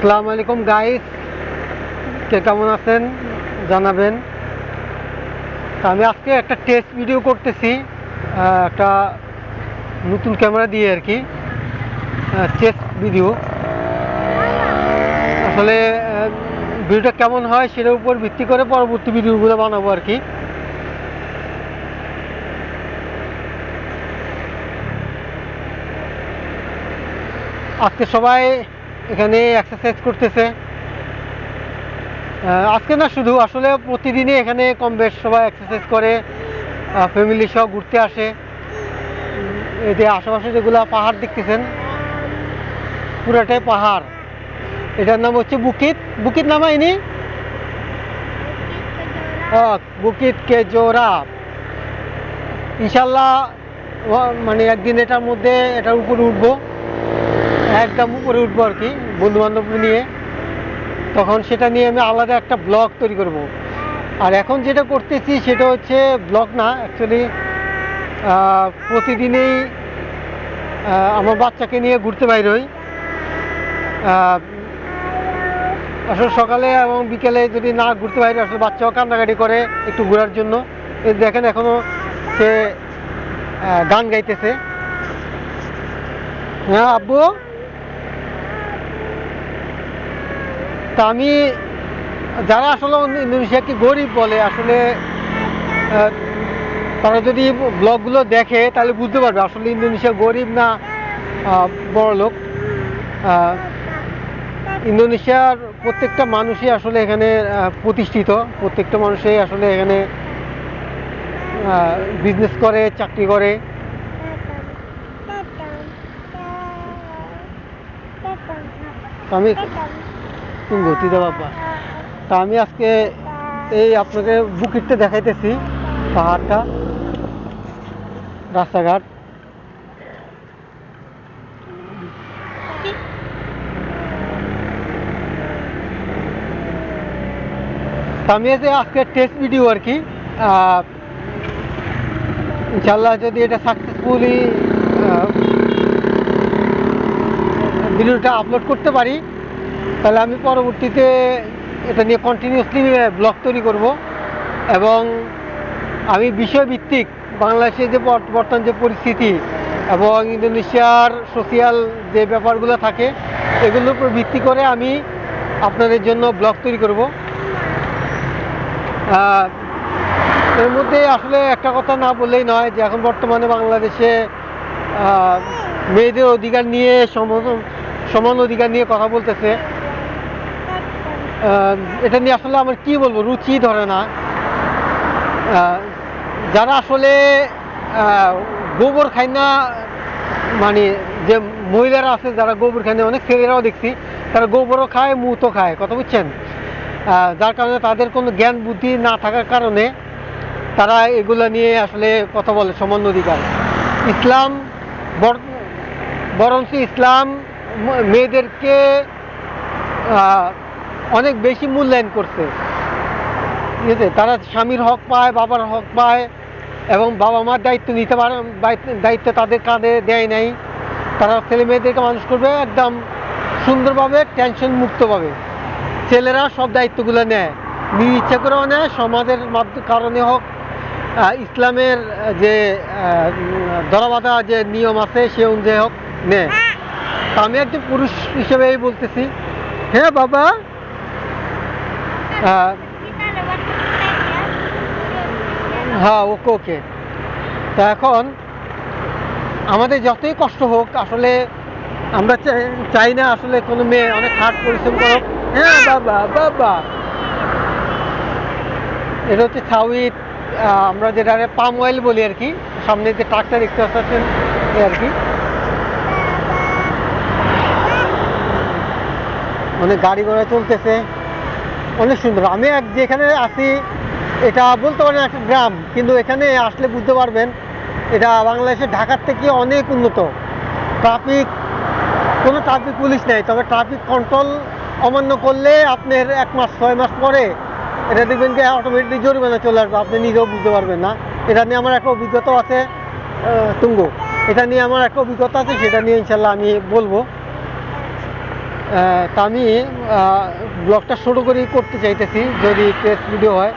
আসসালামু আলাইকুম গাইস কে কেমন আছেন? জানাবেন। আমি আজকে একটা টেস্ট ভিডিও করতেছি একটা নতুন ক্যামেরা দিয়ে আর কি টেস্ট ভিডিও আসলে ভিডিওটা কেমন হয় সেটার উপর ভিত্তি করে পরবর্তী ভিডিওগুলো বানাবো আর কি। আজকে সবাই এখানে এক্সারসাইজ করতেছে। আজকে না শুধু আসলে প্রতিদিনই এখানে কম বেশ সবাই এক্সারসাইজ করে ফ্যামিলি সহ ঘুরতে আসে। যে আশেপাশে যেগুলো পাহাড় দেখতেছেন পুরাটাই পাহাড়। এটার নাম হচ্ছে বুকিত। বুকিত নাম আহ, বুকিত কে জোরা ইনশাল্লাহ মানে একদিন এটার মধ্যে এটার উপরে উঠবো। একদম উপরে উঠবো আর কি বন্ধু বান্ধব নিয়ে। তখন সেটা নিয়ে আমি আলাদা একটা ব্লগ তৈরি করব। আর এখন যেটা করতেছি সেটা হচ্ছে ব্লগ না অ্যাকচুয়ালি প্রতিদিনই আমার বাচ্চাকে নিয়ে ঘুরতে বাইর হই। আসলে সকালে এবং বিকেলে যদি না ঘুরতে বাইরে, আসলে বাচ্চাও কান্নাকাটি করে একটু ঘোরার জন্য। এই দেখেন এখনও সে গান গাইতেছে। হ্যাঁ আব্বু? তা আমি, যারা আসলে ইন্দোনেশিয়াকে গরিব বলে, আসলে তারা যদি ব্লগগুলো দেখে, তাহলে বুঝতে পারবে, আসলে ইন্দোনেশিয়া গরিব না বড় লোক। ইন্দোনেশিয়ার প্রত্যেকটা মানুষই আসলে এখানে প্রতিষ্ঠিত। প্রত্যেকটা মানুষই আসলে এখানে বিজনেস করে, চাকরি করে। আমি বাবা তা আমি আজকে এই আপনাকে দেখাইতেছি, পাহাড়টা, রাস্তাঘাট। আমি যে আজকে টেস্ট ভিডিও আর কি ইনশাল্লাহ যদি এটা সাকসেসফুলি ভিডিওটা আপলোড করতে পারি তাহলে আমি পরবর্তীতে এটা নিয়ে কন্টিনিউসলি ব্লগ তৈরি করব। এবং আমি বিষয়ভিত্তিক বাংলাদেশের যে বর্তমান যে পরিস্থিতি এবং ইন্দোনেশিয়ার সোশিয়াল যে ব্যাপারগুলো থাকে, এগুলোর উপর ভিত্তি করে আমি আপনাদের জন্য ব্লগ তৈরি করব। এর মধ্যে আসলে একটা কথা না বললেই নয় যে এখন বর্তমানে বাংলাদেশে মেয়েদের অধিকার নিয়ে সমান সমান অধিকার নিয়ে কথা বলতেছে। এটা নিয়ে আসলে আমার কি বলব রুচি ধরে না। যারা আসলে গোবর খায় না মানে যে মহিলারা আছে, যারা গোবর খায় না, অনেক ছেলেরাও দেখছি, তারা গোবরও খায় মুতো খায়, কথা বুঝছেন? যার কারণে তাদের কোনো জ্ঞান বুদ্ধি না থাকার কারণে তারা এগুলো নিয়ে আসলে কথা বলে, সমান অধিকার। ইসলাম বর- বরঞ্চ ইসলাম মেয়েদেরকে অনেক বেশি মূল্যায়ন করছে। ঠিক আছে? তারা স্বামীর হক পায়, বাবার হক পায়, এবং বাবা মার দায়িত্ব নিতে পারে, দায়িত্ব- তাদের কাঁধে দেয় নাই। তারা ছেলে মেয়েদেরকে মানুষ করবে, একদম সুন্দরভাবে, টেনশন মুক্তভাবে। ছেলেরা সব দায়িত্বগুলো নেয়। নিজ ইচ্ছা করেও নেয়, সমাজের কারণে হোক ইসলামের যে ধরাবাধা যে নিয়ম আছে, সে অনুযায়ী হোক, নেয়। আমি একজন পুরুষ হিসেবেই বলতেছি। হ্যাঁ বাবা হ্যাঁ ওকে ওকে। তা এখন আমাদের যতই কষ্ট হোক আসলে আমরা চাই- না আসলে কোনো মেয়ে অনেক হার্ড পরিশ্রম করুক। হ্যাঁ বাবা বাবা। এটা হচ্ছে আহ, আমরা যেটা পাম অয়েল বলি আর কি সামনে যে ট্রাকটা দেখতে পাচ্ছেন আর কি। অনেক গাড়ি ঘোড়া চলতেছে। অনেক সুন্দর। আমি এক যেখানে আছি, এটা বলতে পারেন একটা গ্রাম, কিন্তু এখানে আসলে বুঝতে পারবেন, এটা বাংলাদেশের ঢাকার থেকে অনেক উন্নত। ট্রাফিক, কোনো ট্রাফিক পুলিশ নেই, তবে ট্রাফিক কন্ট্রোল অমান্য করলে আপনার এক মাস, ছয় মাস পরে এটা দেখবেন যে অটোমেটিক জরিমানা চলে আসবে, আপনি নিজেও বুঝতে পারবেন না। এটা নিয়ে আমার একটা অভিজ্ঞতাও আছে তুঙ্গ। এটা নিয়ে আমার একটা অভিজ্ঞতা আছে, সেটা নিয়ে ইনশাল্লাহ আমি বলব। তা আমি ব্লগটা শুরু করেই করতে চাইতেছি, যদি টেস্ট ভিডিও হয়।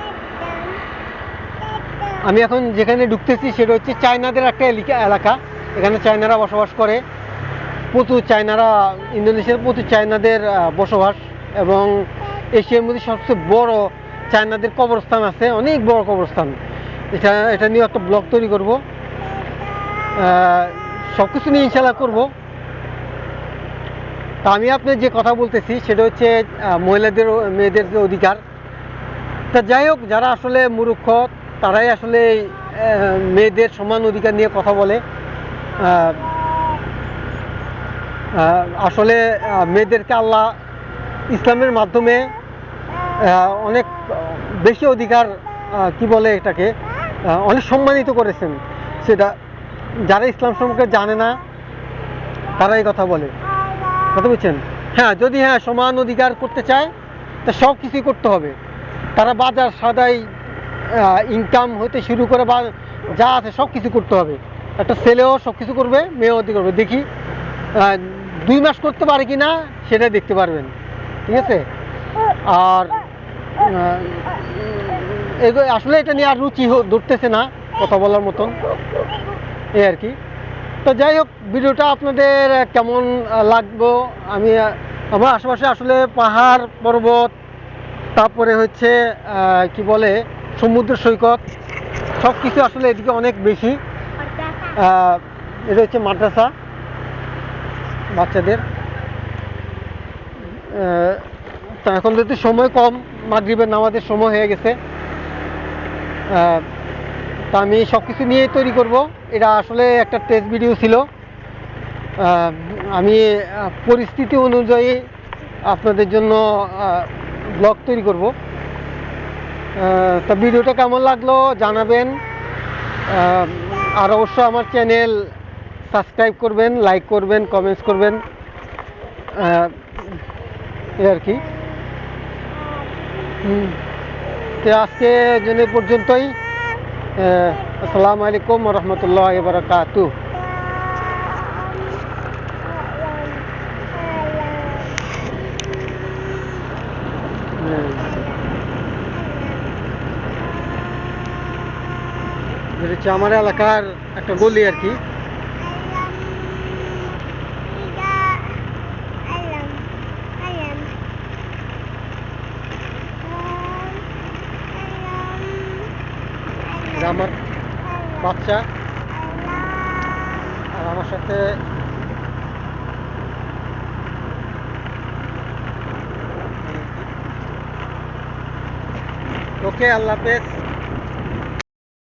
আমি এখন যেখানে ঢুকতেছি সেটা হচ্ছে চায়নাদের একটা এলিকা- এলাকা। এখানে চায়নারা বসবাস করে। প্রচুর চায়নারা, ইন্দোনেশিয়ার প্রচুর চায়নাদের বসবাস এবং এশিয়ার মধ্যে সবচেয়ে বড় চায়নাদের কবরস্থান আছে, অনেক বড় কবরস্থান। এটা এটা নিয়ে একটা ব্লগ তৈরি করব। সব কিছু নিয়ে ইনশাল্লাহ করব। তা আমি আপনার যে কথা বলতেছি, সেটা হচ্ছে মহিলাদের মেয়েদের যে অধিকার। তা যাই হোক, যারা আসলে মূর্খ, তারাই আসলে মেয়েদের সমান অধিকার নিয়ে কথা বলে। আসলে মেয়েদেরকে আল্লাহ ইসলামের মাধ্যমে অনেক বেশি অধিকার কি বলে এটাকে অনেক সম্মানিত করেছেন। সেটা যারা ইসলাম সম্পর্কে জানে না তারা এই কথা বলে। কথা বুঝছেন হ্যাঁ যদি হ্যাঁ সমান অধিকার করতে চায়, তা সব কিছুই করতে হবে। তারা বাজার, সাদাই ইনকাম হতে শুরু করে বা যা আছে সব কিছু করতে হবে। একটা ছেলেও সব কিছু করবে, মেয়েও অতি করবে। দেখি দুই মাস করতে পারে কি না সেটা দেখতে পারবেন। ঠিক আছে? আর আসলে এটা নিয়ে আর রুচি ধরতেছে না, কথা বলার মতন। এই আর কি। তো যাই হোক, ভিডিওটা আপনাদের কেমন লাগল আমি আমার আশেপাশে আসলে পাহাড়, পর্বত, তারপরে হচ্ছে কি বলে, সমুদ্র সৈকত সব কিছু আসলে এদিকে অনেক বেশি। এটা হচ্ছে মাদ্রাসা, বাচ্চাদের। তো এখন যেহেতু সময় কম, মাগরিবের নামাজের সময় হয়ে গেছে। তা আমি সব কিছু নিয়েই তৈরি করব। এটা আসলে একটা টেস্ট ভিডিও ছিল। আমি পরিস্থিতি অনুযায়ী আপনাদের জন্য ব্লগ তৈরি করব। তা ভিডিওটা কেমন লাগল জানাবেন। আর অবশ্য আমার চ্যানেল সাবস্ক্রাইব করবেন লাইক করবেন কমেন্টস করবেন। এই আর কি। আজকে জন্য পর্যন্তই। আহ, আসসালামু আলাইকুম রহমতুল্লাহ বারকাতু এটা হচ্ছে আমার এলাকার একটা গলি আর কি এটা আমার বাচ্চা আর আমার সাথে ওকে আল্লাহ হাফেজ।